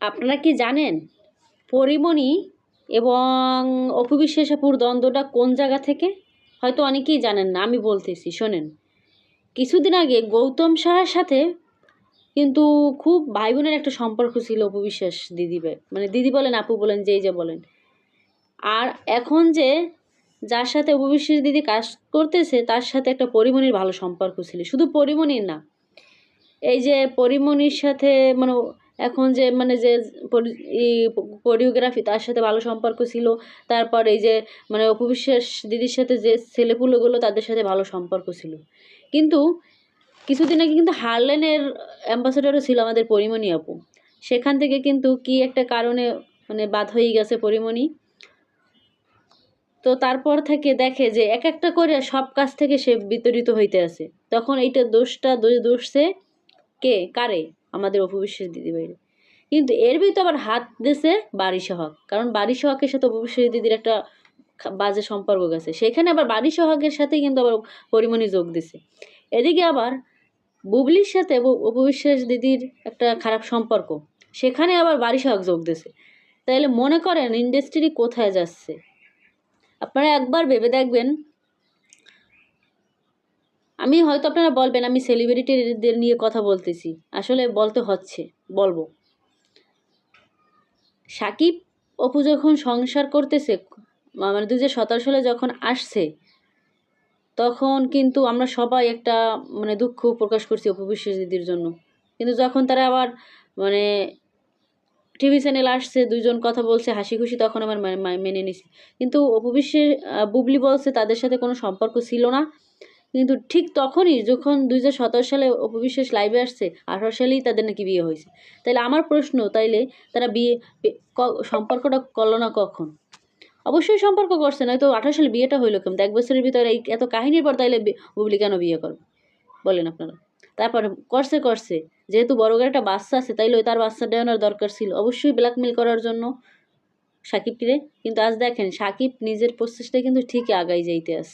আপনারা কি জানেন পরিমণি এবং অপুবিশ্বাসাপুর দ্বন্দ্বটা কোন জায়গা থেকে? হয়তো অনেকেই জানেন না, আমি বলতেছি, শোনেন। কিছুদিন আগে গৌতম সাহার সাথে কিন্তু খুব ভাই বোনের একটা সম্পর্ক ছিল অপু বিশ্বাস দিদি মানে দিদি বলেন, আপু বলেন, যেই যে বলেন। আর এখন যে যার সাথে অপু বিশ্বাস দিদি কাজ করতেছে, তার সাথে একটা পরিমণির ভালো সম্পর্ক ছিল। শুধু পরিমণির না, এই যে পরিমণির সাথে মানে এখন যে মানে যে কোরিওগ্রাফি তার সাথে ভালো সম্পর্ক ছিল, তারপর এই যে মানে অপু বিশ্বাস দিদির সাথে যে ছেলেপুলেগুলো তাদের সাথে ভালো সম্পর্ক ছিল। কিন্তু কিছুদিন আগে কিন্তু হারলেনের অ্যাম্বাসেডারও ছিল আমাদের পরিমণি আপু। সেখান থেকে কিন্তু কি একটা কারণে মানে বাদ হয়ে গেছে পরিমণি। তো তারপর থেকে দেখে যে, এক একটা করে সব কাজ থেকে সে বিতরিত হইতে আছে। তখন এইটা দোষটা দোষছে কে? কারে? আমাদের অপবিশ্বাস দিদিভাইরে। কিন্তু এর ভিতরে আবার হাত দিছে বাড়ি সহাগ কারণ বাড়ি সহাগের সাথে অপবিশ্বাস দিদির একটা বাজে সম্পর্ক গেছে। সেখানে আবার বাড়ি সহাগের সাথে কিন্তু আবার পরিমণি যোগ দিছে। এদিকে আবার বুবলির সাথে অপবিশ্বাস দিদির একটা খারাপ সম্পর্ক। সেখানে আবার বাড়ি সহাগ যোগ দিছে। তাইলে মনে করেন ইন্ডাস্ট্রি কোথায় যাচ্ছে? আপনারা একবার ভেবে দেখবেন আমি হয়তো আপনারা বলবেন, আমি সেলিব্রিটিদের নিয়ে কথা বলতেছি। আসলে বলতে হচ্ছে, বলব। সাকিব অপু যখন সংসার করতেছে মানে দু হাজার সতেরো সালে যখন আসছে, তখন কিন্তু আমরা সবাই একটা মানে দুঃখ প্রকাশ করছি অপু দিদির জন্য। কিন্তু যখন তারা আবার মানে টিভি চ্যানেল আসছে দুজন কথা বলছে, হাসি খুশি, তখন আমার মেনে নিছি। কিন্তু অপু বিশ্বের বুবলি বলছে, তাদের সাথে কোনো সম্পর্ক ছিল না। কিন্তু ঠিক তখনই যখন দুই হাজার সতেরো সালে অপু বিশ্বাস লাইভে আসছে, আঠারো সালেই তাদের নাকি বিয়ে হয়েছে। তাইলে আমার প্রশ্ন, তাইলে তারা বিয়ে সম্পর্কটা করল না কখন? অবশ্যই সম্পর্ক করছে, নয়তো আঠারো সালে বিয়েটা হইল কেমন? এক বছরের ভিতরে এই এত কাহিনীর পর তাইলে বুবলি কেন বিয়ে করবে? বলেন আপনারা। তারপরে করছে করছে। যেহেতু বড় একটা বাচ্চা আছে, তাইলে ওই তার বাচ্চা দেওয়ানোর দরকার ছিল। অবশ্যই ব্ল্যাকমেল করার জন্য সাকিবকে কিন্তু আজ দেখেন, সাকিব নিজের প্রচেষ্টায় কিন্তু ঠিকই আগাই যাইতে আস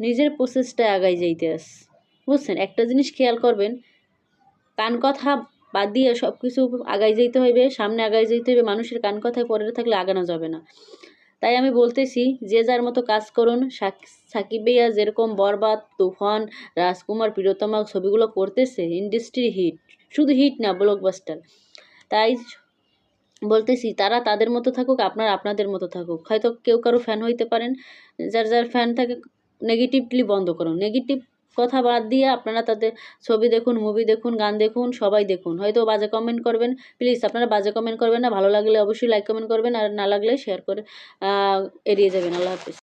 নিজের প্রচেষ্টায় আগাই যাইতে আস। বুঝছেন? একটা জিনিস খেয়াল করবেন, কান কথা বাদ দিয়ে সব কিছু আগাই যাইতে হইবে, সামনে আগাই যাইতে হইবে, মানুষের কান কথায় পরে থাকলে আগানো যাবে না। তাই আমি বলতেছি, যে যার মতো কাজ করুন, সাক- সাকিব ভাইয়া যেরকম বরবাদ, তুফান, রাজকুমার, প্রিয়তমা ছবিগুলো করতেছে ইন্ডাস্ট্রি হিট শুধু হিট না ব্লকবাস্টার তাই বলতেছি, তারা তাদের মতো থাকুক, আপনার আপনাদের মতো থাকুক। হয়তো কেউ কারও ফ্যান হইতে পারেন, যার যার ফ্যান থাকে নেগেটিভলি বন্ধ করুন। নেগেটিভ কথা বাদ দিয়ে আপনারা তাদের ছবি দেখুন মুভি দেখুন, গান দেখুন, সবাই দেখুন। হয়তো বাজে কমেন্ট করবেন। প্লিজ আপনারা বাজে কমেন্ট করবেন না। ভালো লাগলে অবশ্যই লাইক কমেন্ট করবেন আর না লাগলে শেয়ার করে এড়িয়ে যাবেন। আল্লাহ হাফিজ।